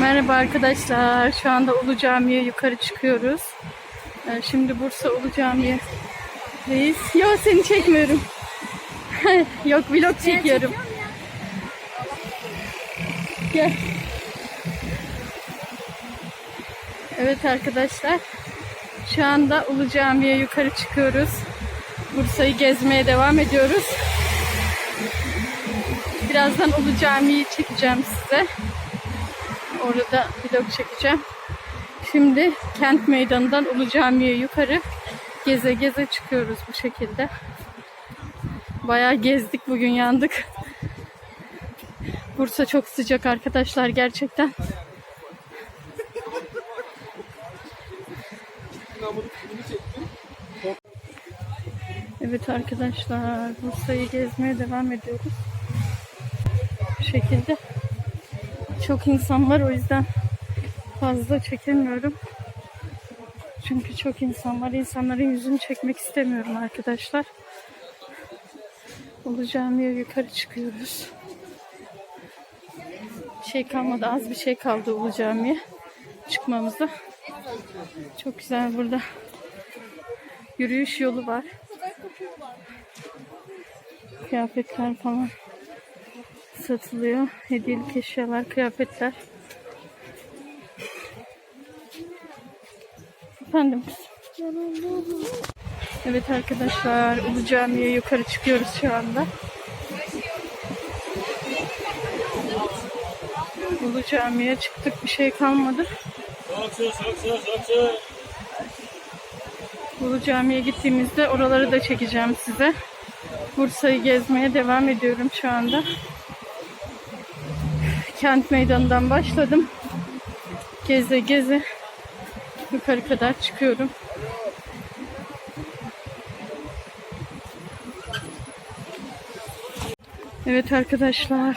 Merhaba arkadaşlar. Şu anda Ulu Cami'ye yukarı çıkıyoruz. Ee, Şimdi Bursa Ulu Camii'deyiz. Yok seni çekmiyorum. Yok vlog çekiyorum. Gel. Evet arkadaşlar. Şu anda Ulu Cami'ye yukarı çıkıyoruz. Bursa'yı gezmeye devam ediyoruz. Birazdan Ulu Cami'yi çekeceğim size. Orada vlog çekeceğim. Şimdi kent meydanından Ulu Cami'ye yukarı geze geze çıkıyoruz bu şekilde. Bayağı gezdik bugün yandık. Bursa çok sıcak arkadaşlar gerçekten. Evet arkadaşlar Bursa'yı gezmeye devam ediyoruz. Bu şekilde. Çok insan var o yüzden fazla çekemiyorum. Çünkü çok insan var. İnsanların yüzünü çekmek istemiyorum arkadaşlar. Ulu Cami'ye yukarı çıkıyoruz. Bir şey kalmadı. Az bir şey kaldı Ulu Cami'ye çıkmamıza. Çok güzel burada yürüyüş yolu var. Kıyafetler falan satılıyor. Hediyelik eşyalar, kıyafetler. Efendim. Evet arkadaşlar Ulu Cami'ye yukarı çıkıyoruz şu anda. Ulu Cami'ye çıktık bir şey kalmadı. Ulu Cami'ye gittiğimizde oraları da çekeceğim size. Bursa'yı gezmeye devam ediyorum şu anda. Kent meydanından başladım. Geze geze yukarı kadar çıkıyorum. Evet arkadaşlar.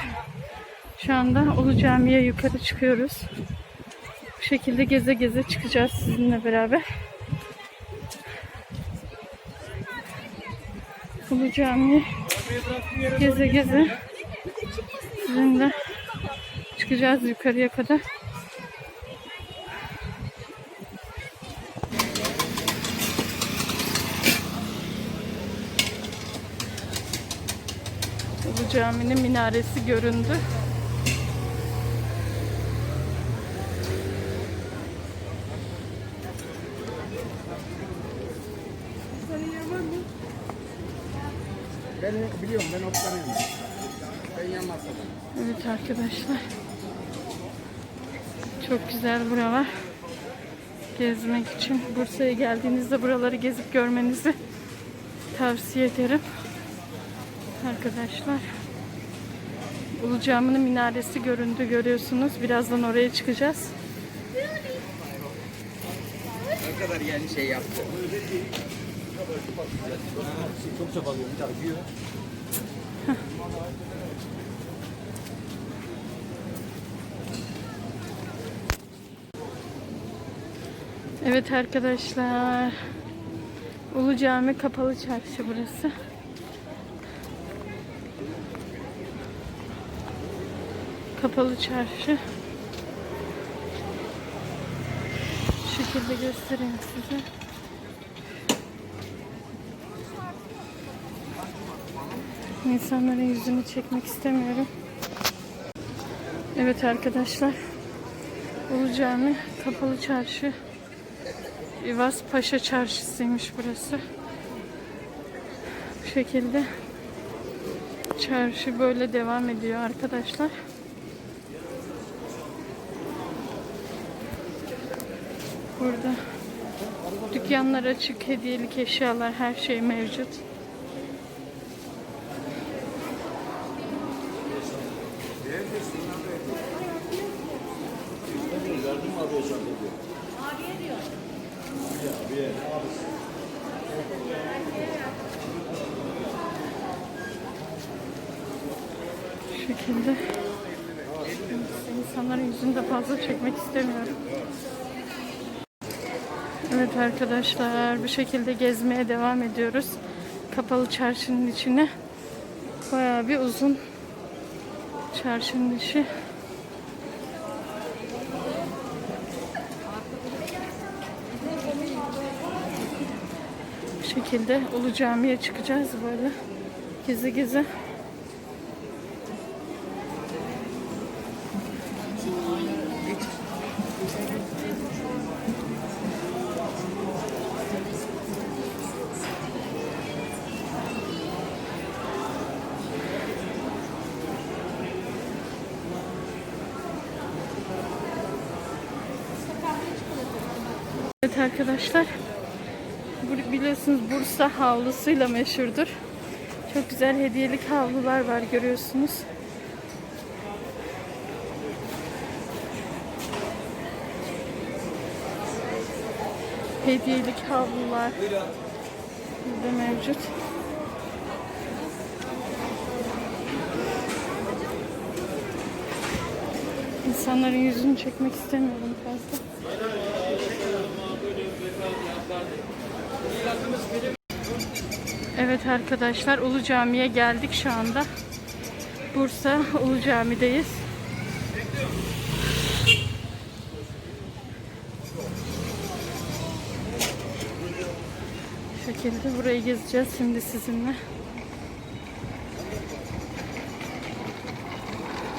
Şu anda Ulu Cami'ye yukarı çıkıyoruz. Bu şekilde geze geze çıkacağız sizinle beraber. Ulu Cami'ye geze geze sizinle çıkacağız yukarıya kadar. Ulu Cami'nin minaresi göründü. Ben biliyorum ben otlanıyorum. Ben yanmazsam. Evet arkadaşlar. Çok güzel buralar. Gezmek için Bursa'ya geldiğinizde buraları gezip görmenizi tavsiye ederim. Arkadaşlar. Ulu Cami'nin minaresi göründü görüyorsunuz. Birazdan oraya çıkacağız. Ne kadar yani şey yaptı. Çok çabalıyorum. Bir tane Evet arkadaşlar. Ulu Cami kapalı çarşı burası. Kapalı çarşı. Şu şekilde göstereyim size. İnsanların yüzünü çekmek istemiyorum. Evet arkadaşlar. Ulu Cami kapalı çarşı. İvaz Paşa Çarşısıymış burası. Bu şekilde çarşı böyle devam ediyor arkadaşlar. Burada dükkanlar açık, hediyelik eşyalar, her şey mevcut. Bu şekilde insanların yüzünü de fazla çekmek istemiyorum. Evet arkadaşlar bu şekilde gezmeye devam ediyoruz. Kapalı çarşının içine. Bayağı bir uzun çarşının içi. Şekilde Ulu Cami'ye çıkacağız böyle. Gezi gezi. Evet arkadaşlar. Biliyorsunuz Bursa havlusuyla meşhurdur. Çok güzel hediyelik havlular var görüyorsunuz. Hediyelik havlular burada mevcut. İnsanların yüzünü çekmek istemiyorum fazla. Evet arkadaşlar Ulu Cami'ye geldik şu anda. Bursa Ulu Cami'deyiz. Bu şekilde burayı gezeceğiz şimdi sizinle.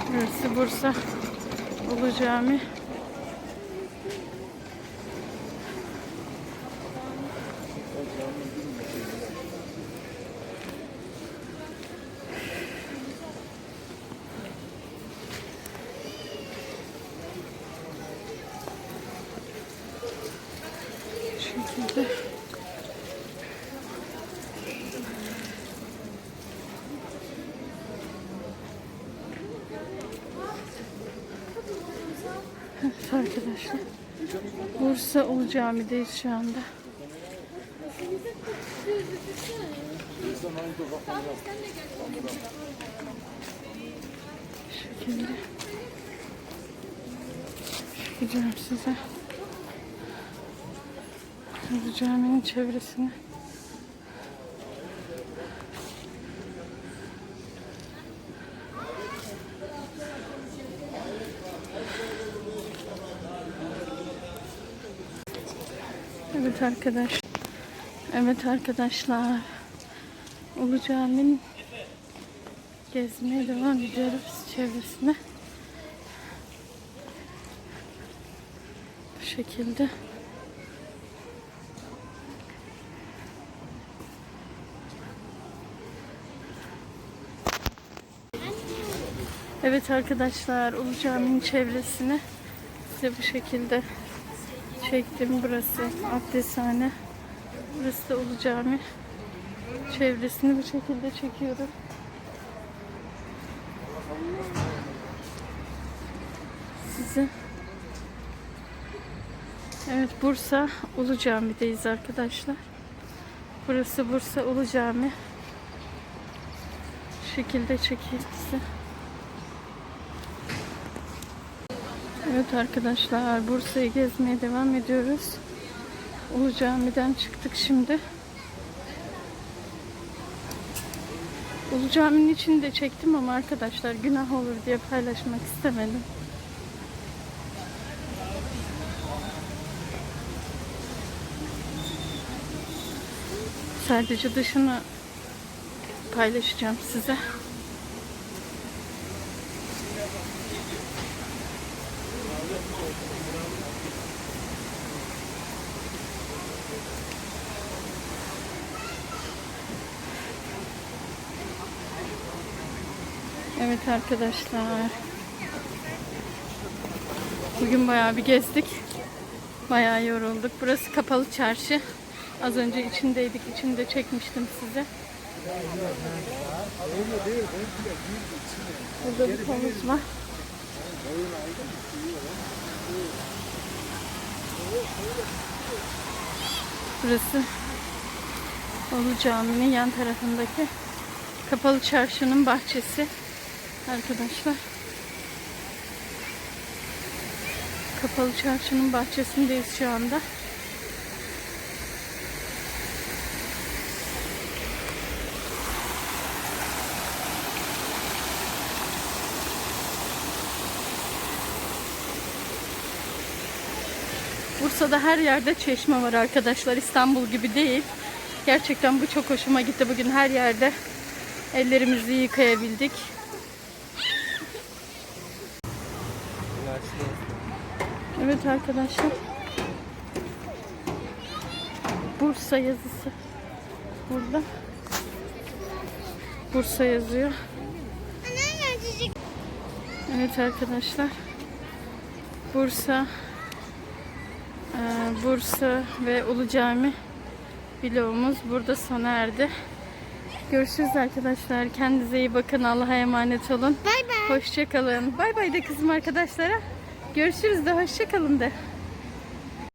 Burası Bursa Ulu Cami. Şekilde. Arkadaşlar. Bursa Ulu Cami'deyiz şu anda. Şu şekilde. Çıkacağım size. Bu caminin çevresini. Evet arkadaş. Evet arkadaşlar. Ulu Cami'nin gezmeye devam ediyoruz çevresine. Bu şekilde. Evet arkadaşlar Ulu Cami'nin çevresini size bu şekilde çektim. Burası abdesthane. Burası da Ulu Cami. Çevresini bu şekilde çekiyorum. Size. Evet Bursa Ulu Cami'deyiz arkadaşlar. Burası Bursa Ulu Cami. Şu şekilde çekeyim size. Evet arkadaşlar Bursa'yı gezmeye devam ediyoruz. Ulu Cami'den çıktık şimdi. Ulu Cami'nin içini de çektim ama arkadaşlar günah olur diye paylaşmak istemedim. Sadece dışını paylaşacağım size. Evet arkadaşlar. Bugün bayağı bir gezdik. Bayağı yorulduk. Burası kapalı çarşı. Az önce içindeydik. İçinde çekmiştim size. Burada bir havuz var. Burası Ulu Cami'nin yan tarafındaki kapalı çarşının bahçesi arkadaşlar. Kapalı çarşının bahçesindeyiz şu anda. Bursa'da her yerde çeşme var arkadaşlar. İstanbul gibi değil. Gerçekten bu çok hoşuma gitti. Bugün her yerde ellerimizi yıkayabildik. Evet arkadaşlar. Bursa yazısı. Burada. Bursa yazıyor. Evet arkadaşlar. Bursa eee, Bursa ve Ulu Cami vlogumuz burada sona erdi. Görüşürüz arkadaşlar. Kendinize iyi bakın. Allah'a emanet olun. Bay bay. Hoşça kalın. Bay bay de kızım arkadaşlara. Görüşürüz de hoşça kalın de.